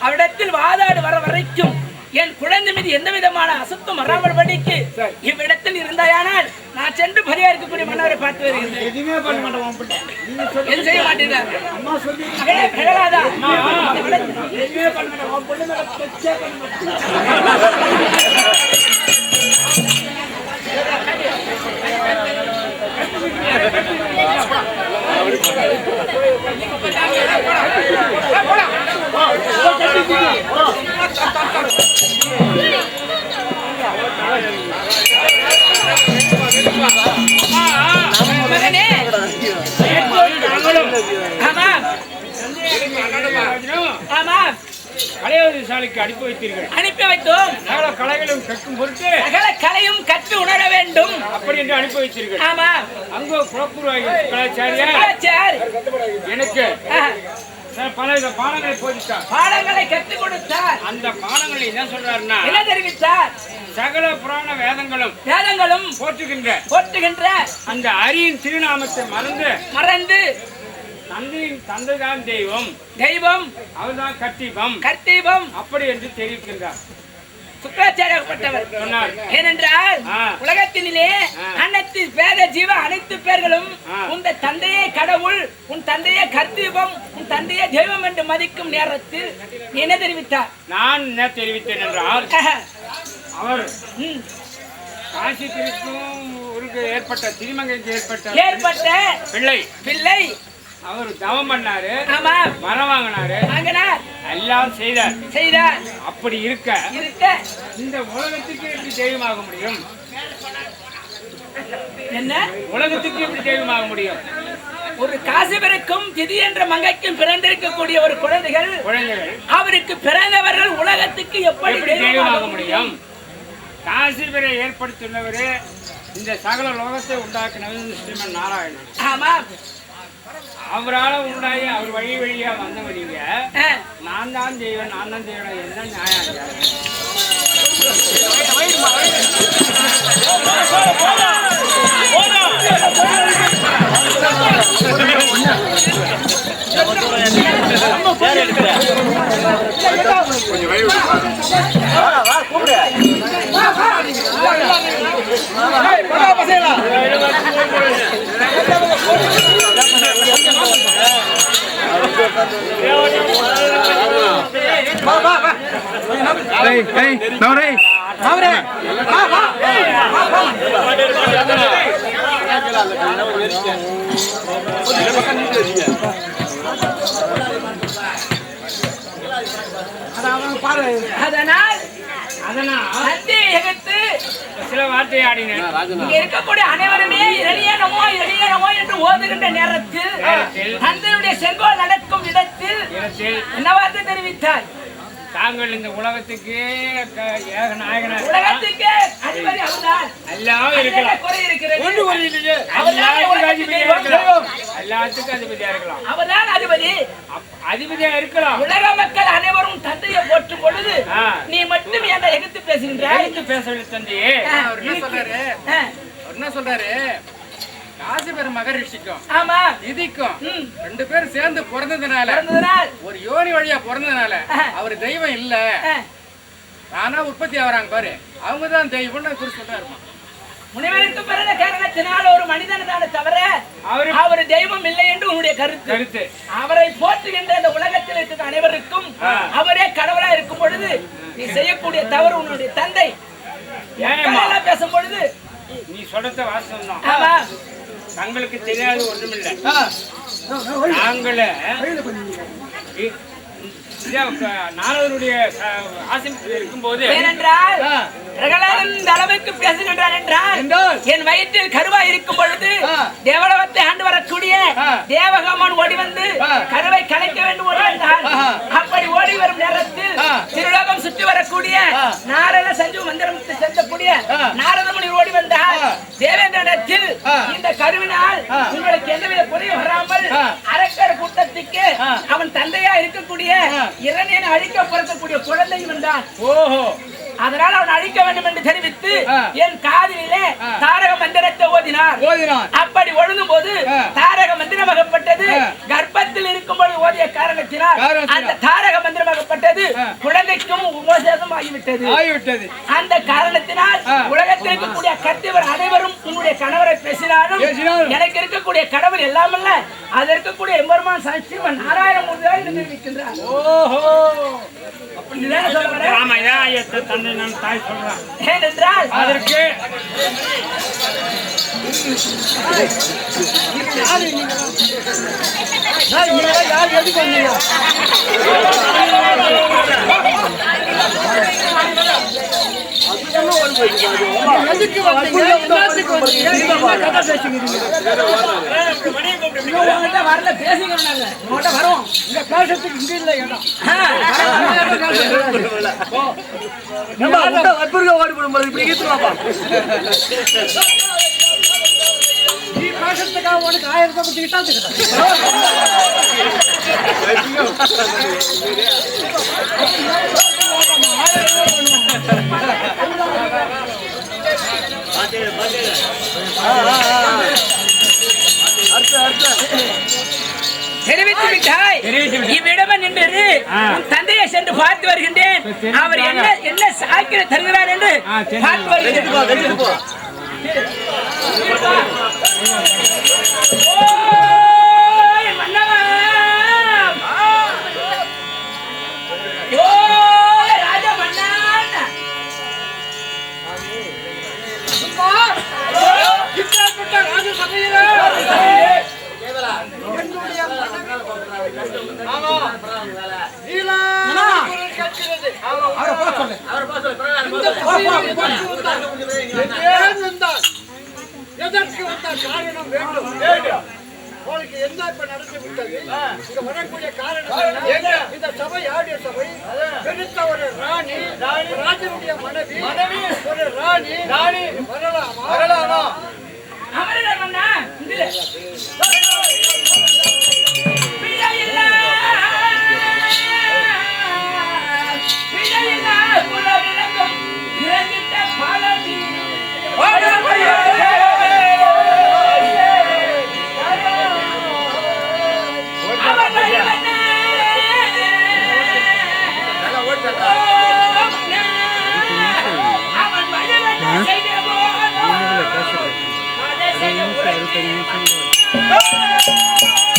அவரிடத்தில் வாதாடு வர வரைக்கும் என் குழந்தை மீது எந்த விதமான அசுத்தம் வராமல் படிக்கு இவ்விடத்தில் இருந்தாயானால் நான் சென்று பரியா இருக்கக்கூடிய மன்னரை பார்த்து வருகிறேன் எதுவுமே பண்ண எது செய்ய அம்மா அனுப்பி வைத்தீர்கள் அனுப்பி வைத்தோம் சகல கலைகளும் கற்கும் பொருட்டு சகல கலையும் கற்று உணர வேண்டும். அப்படி என்று அனுப்பி வைத்தீர்கள் ஆமா அங்கோ குழப்புருவாய் கலாச்சாரியார். கலாச்சார். எனக்கு பல பாடங்களை போதித்தார். பாடங்களை கற்றுக் கொடுத்தார். அந்த பாடங்களை என்ன சொல்றாருன்னா என்ன தெரிவித்தார்? சகல புராண வேதங்களும் வேதங்களும் போற்றுகின்ற போற்றுகின்ற அந்த அரியின் திருநாமத்தை மறந்து மறந்து தந்தையின் தந்தைதான் தெய்வம். தெய்வம் அவர்தான் கத்திபம் கர்த்தீபம் அப்படி என்று தெரிவிக்கின்றார். சுக்கராச்சாரியப்பட்டவர் ஏனென்றால் ஆ. அனைத்து பேத ஜீவ அனைத்து பேர்களும். உன் தந்தையே கடவுள் உன் தந்தையே கர்த்தீபம் உன் தந்தையே தெய்வம் என்று மதிக்கும் நேரத்தில் என்ன தெரிவித்தார் நான் என்ன தெரிவித்தேன் என்றால். அவர். காசி திருக்கும் ஏற்பட்ட திருமங்கைக்கு ஏற்பட்ட ஏற்பட்ட பிள்ளை பிள்ளை அவர் தவம் பண்ணாரு ஆமா. மரம் வாங்கினாரு. வாங்கினார். எல்லாம் செய்தார். செய்தார். அப்படி இருக்க இருக்க. இந்த உலகத்துக்கு எப்படி தெய்வமாக முடியும்? என்ன? உலகத்துக்கு எப்படி தெய்வமாக முடியும்? ஒரு காசிபருக்கும் திதி என்ற மங்கைக்கும் பிறந்திருக்கக்கூடிய ஒரு குழந்தைகள் குழந்தைகள். அவருக்கு பிறந்தவர்கள் உலகத்துக்கு எப்படி எப்படி தெய்வமாக முடியும்? காசி பெறை ஏற்படுத்தியுள்ளவரே இந்த சகல லோகத்தை உண்டாக்கினவர் ஸ்ரீமன் நாராயணன். ஆமா அவரால உண்டாகி அவர் வழி வழியா வந்தவரீங்க ஆ. நான் தான் தெய்வம் நான் தான் தெய்வம் என்ன நியாயம் ஐயா? அதனால் அதனால் தந்தையை எதிர்த்து சில வார்த்தை ஆடினேன் இருக்கக்கூடிய அனைவருமே இரணியனமோ இரணியனமோ என்று ஓதுகின்ற நேரத்தில் நேரத்தில் தந்தையுடைய செங்கோல் நடக்கும் இடத்தில் என்ன வார்த்தை தெரிவித்தார் தாங்கள் இந்த உலகத்துக்கு நாயகனாக உலகத்துக்கே அதிபதி அவர்தான். எல்லாம் அதிலே இருக்கலாம். குறை இருக்கிறது. அவர்தான் எல்லாத்துக்கும் அதிபதியா. இருக்கலாம். எல்லாத்துக்கும் அதிபதியா இருக்கலாம். அவர்தான் அதிபதி. அதிபதியா இருக்கலாம். உலக மக்கள் அனைவரும் தந்தையை போற்றும் பொழுது. நீ மட்டும் ஏன்டா எதிர்த்து பேசுகின்றாய் எடுத்து பேசவில்லை தந்தையே. என்ன சொல்றாரு? என்ன சொல்றாரு? காசி பெரும் மகரிஷிக்கும் ஆமா. நிதிக்கும். ரெண்டு பேரும் சேர்ந்து பிறந்ததுனால ஒரு யோனி வழியா பிறந்ததுனால. அவர் தெய்வம் இல்ல. ஆனா உற்பத்தி ஆகுறாங்க பாரு. அவங்க தான் தெய்வம்னு குறி சொல்றாருமா முனிவருக்கு பிறந்த காரணத்தினால் ஒரு மனிதன் தானே தவிர அவரு அவர் தெய்வம் இல்லை என்று உன்னுடைய கருத்து. கருத்து. அவரை போற்றுகின்ற இந்த உலகத்தில் இருக்கிற அனைவருக்கும். அவரே கடவுளா இருக்கும் பொழுது நீ செய்யக்கூடிய தவறு உன்னுடைய தந்தை. பேசும் பொழுது நீ சொல்றத வாசம் தான் தங்களுக்கு தெரியாது ஒன்றுமில்லை நாங்கள இ- இதே க- நாரதனுடைய ச- ஆசிரமத்தில் இருக்கும்போது ஏனென்றால் பிரகலாதன் இந்த அளவுக்கு பேசுகின்றார் என்றால் என் வயிற்றில் கருவா இருக்கும் பொழுது தேவலோகத்தை ஆண்டு வரக்கூடிய தேவகமன் ஓடி வந்து கருவை கலைக்க வேண்டும் ஓடி அப்படி ஓடி வரும் நேரத்தில் திருலோகம் சுற்றி வரக்கூடிய நாரத சஞ்சு மந்திரத்தை செல்லக்கூடிய நாரதமுனி ஓடி வந்தார் தேவேந்திரத்தில் இந்த கருவினால் உங்களுக்கு எந்தவித குறையும் வராமல் அரக்கர் கூட்டத்துக்கு அவன் தந்தையா இருக்கக்கூடிய இரணியனை அழிக்க பிறக்கக்கூடிய குழந்தை வந்தான் ஓஹோ அதனால் அவன் அழிக்க வேண்டும் என்று தெரிவித்து. என் காதிலே ஆ. தாரக மந்திரத்தை ஓதினார் அப்படி ஒழுங்கும் போது. தாரக மந்திரமாகப்பட்டது. கர்ப்பத்தில் இருக்கும்போது ஓதிய காரணத்தினால் காரணத்தினால். அந்த தாரக மந்திரமாகப்பட்டது ஆ. குழந்தைக்கும் உபதேசம் ஆகிவிட்டது ஆகிவிட்டது அந்த காரணத்தினால். உலகத்தில் இருக்கக்கூடிய கத்திவர் அனைவரும் உன்னுடைய கணவரை பேசினாலும். எனக்கு இருக்கக்கூடிய கடவுள் எல்லாம் அல்ல அது இருக்கக்கூடிய எம்பெருமான் நாராயணமூர்த்தி தான் என்று தெரிவிக்கின்றார் ஓஹோ வரேன்? ஆமா யார் எதுக்கு வந்தீங்க? எதுக்கு வந்தீங்க. என்னத்துக்கு வந்தீங்க கதை இன்னும் உங்ககிட்ட வரல பேசிக்கிறோம் நாங்க. உங்ககிட்ட வரோம். இங்க பேசுறதுக்கு இங்க இல்ல இடம். ஆ, வற்புறுக ஓடி போடும் இப்படி ஈத்துவாப்பா உனக்கு ஆயிரம் ரூபாய் கிட்டாத்துக்கிட்ட தெரிவித்து விட்டாய். இவ்விடமே நின்று தந்தையை சென்று பார்த்து வருகின்றேன். அவர் என்ன என்ன சாக்கிர தருகிறார் என்று. பார்த்து வருகின்றேன் எதற்கு வந்தார் காரணம் வேண்டும்? வேண்டும் உங்களுக்கு என்ன இப்ப நடந்து விட்டது? இங்க வரக்கூடிய காரணம் என்ன? இந்த சபை யாருடைய சபை பெருத்த ஒரு ராணி ராஜனுடைய மனைவி மனைவி. ஒரு ராணி ராணி. வரலாமா? வரலாமா? 哎呦！哎呦！哎呦！